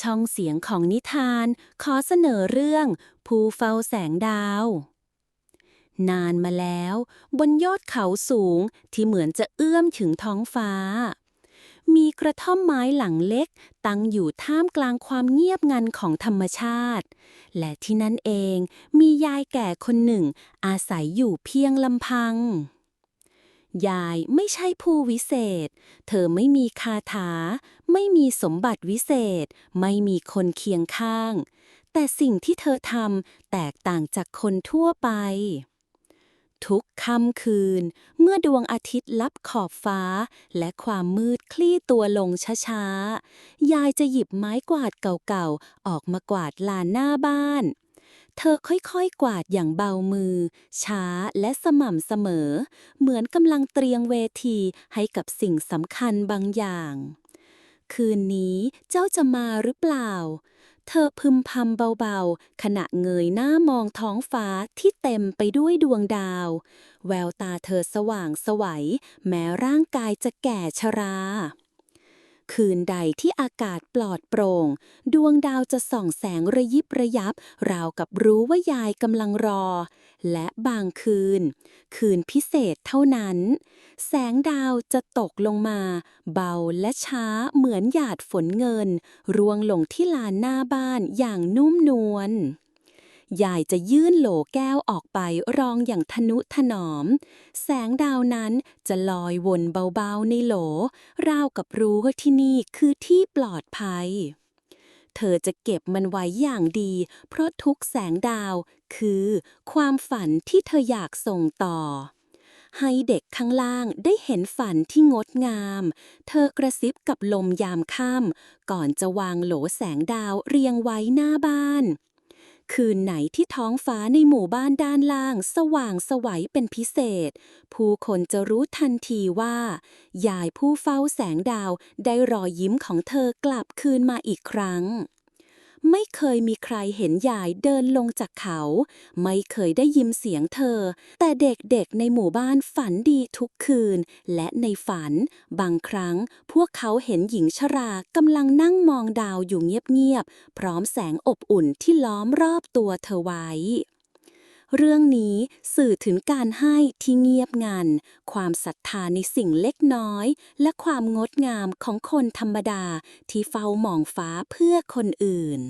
ช่องเสียงของนิทาน ขอเสนอเรื่อง ภูเฝ้าแสงดาว นานมาแล้ว บนยอดเขาสูงที่เหมือนจะเอื้อมถึงท้องฟ้า มีกระท่อมไม้หลังเล็ก ตั้งอยู่ท่ามกลางความเงียบงันของธรรมชาติ และที่นั่นเองมียายแก่คนหนึ่ง อาศัยอยู่เพียงลำพัง ยายไม่ใช่ผู้วิเศษ เธอไม่มีคาถา ไม่มีสมบัติวิเศษ ไม่มีคนเคียงข้าง แต่สิ่งที่เธอทำแตกต่างจากคนทั่วไป ทุกค่ำคืน เมื่อดวงอาทิตย์ลับขอบฟ้า และความมืดคลี่ตัวลงช้าๆ ยายจะหยิบไม้กวาดเก่าๆ ออกมากวาดลานหน้าบ้าน เธอค่อยๆ กวาดอย่างเบามือ ช้าและสม่ำเสมอ เหมือนกำลังเตรียมเวทีให้กับสิ่งสำคัญบางอย่าง คืนนี้เจ้าจะมาหรือเปล่า เธอพึมพำเบาๆ ขณะเงยหน้ามองท้องฟ้าที่เต็มไปด้วยดวงดาว แววตาเธอสว่างสวัย แม้ร่างกายจะแก่ชรา คืนใดที่อากาศปลอดโปร่ง ดวงดาวจะส่องแสงระยิบระยับ ราวกับรู้ว่ายายกำลังรอ และบางคืน คืนพิเศษเท่านั้น แสงดาวจะตกลงมา เบาและช้าเหมือนหยาดฝนเงิน ร่วงลงที่ลานหน้าบ้านอย่างนุ่มนวล ยายจะยื่นโหลแก้วออกไปรองอย่างทนุถนอม แสงดาวนั้นจะลอยวนเบาๆในโหล ราวกับรู้ว่าที่นี่คือที่ปลอดภัย เธอจะเก็บมันไว้อย่างดี เพราะทุกแสงดาวคือความฝันที่เธออยากส่งต่อให้เด็กข้างล่างได้เห็นฝันที่งดงาม เธอกระซิบกับลมยามค่ำก่อนจะวางโหลแสงดาวเรียงไว้หน้าบ้าน คืนไหนที่ท้องฟ้าในหมู่บ้านด้านล่าง สว่างสวัยเป็นพิเศษ ผู้คนจะรู้ทันทีว่า ยายผู้เฝ้าแสงดาวได้รอยยิ้มของเธอกลับคืนมาอีกครั้ง ไม่เคยมีใครเห็นยายเดินลงจากเขา ไม่เคยได้ยินเสียงเธอ แต่เด็กๆในหมู่บ้านฝันดีทุกคืน และในฝัน บางครั้งพวกเขาเห็นหญิงชรากำลังนั่งมองดาวอยู่เงียบๆ พร้อมแสงอบอุ่นที่ล้อมรอบตัวเธอไว้ เรื่องนี้สื่อถึงการให้ที่เงียบงัน ความศรัทธาในสิ่งเล็กน้อย และความงดงามของคนธรรมดาที่เฝ้ามองฟ้าเพื่อคนอื่น